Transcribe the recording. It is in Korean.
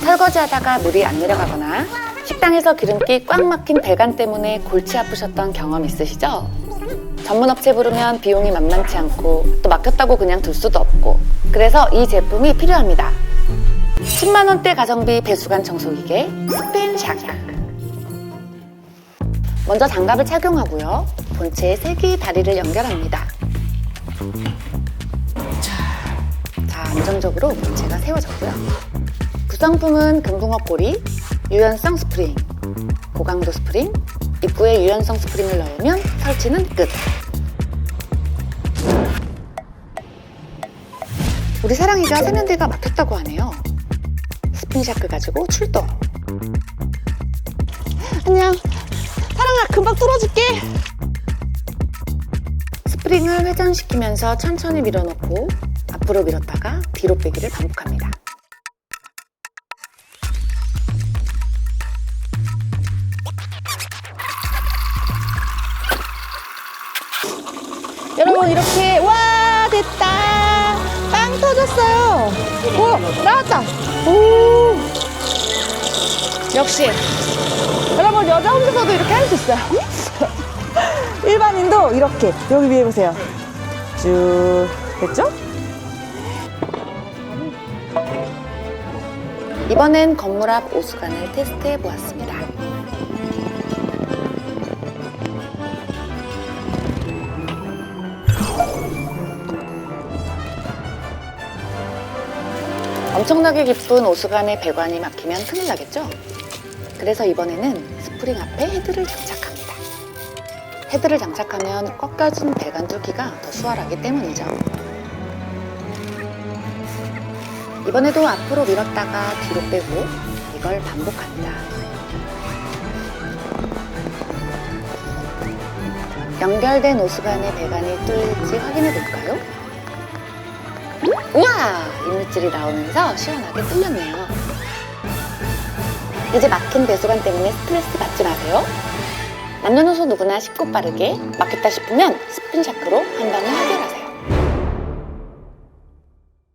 설거지하다가 물이 안 내려가거나 식당에서 기름기 꽉 막힌 배관 때문에 골치 아프셨던 경험 있으시죠? 전문 업체 부르면 비용이 만만치 않고 또 막혔다고 그냥 둘 수도 없고 그래서 이 제품이 필요합니다. 10만 원대 가성비 배수관 청소기계 스펜샤크 먼저 장갑을 착용하고요. 본체에 세개의 다리를 연결합니다. 자, 안정적으로 본체가 세워졌고요. 구성품은 금붕어 꼬리, 유연성 스프링, 고강도 스프링, 입구에 유연성 스프링을 넣으면 설치는 끝. 우리 사랑이가 세면대가 막혔다고 하네요. 스프링 샤크 가지고 출동. 안녕. 사랑아, 금방 뚫어줄게. 스프링을 회전시키면서 천천히 밀어넣고 앞으로 밀었다가 뒤로 빼기를 반복합니다. 여러분, 이렇게, 와, 됐다. 빵 터졌어요. 오, 나왔다. 오. 역시. 여러분, 여자 혼자서도 이렇게 할 수 있어요. 일반인도 이렇게, 여기 위에 보세요. 쭉, 됐죠? 이번엔 건물 앞 오수관을 테스트해 보았습니다. 엄청나게 깊은 오수관의 배관이 막히면 큰일 나겠죠? 그래서 이번에는 스프링 앞에 헤드를 장착합니다. 헤드를 장착하면 꺾여진 배관 뚫기가 더 수월하기 때문이죠. 이번에도 앞으로 밀었다가 뒤로 빼고 이걸 반복합니다. 연결된 오수관의 배관이 뚫릴지 확인해 볼까요? 우와! 이물질이 나오면서 시원하게 뚫렸네요. 이제 막힌 배수관 때문에 스트레스 받지 마세요. 남녀노소 누구나 쉽고 빠르게 막혔다 싶으면 스핀샤크로 한 방에 해결하세요.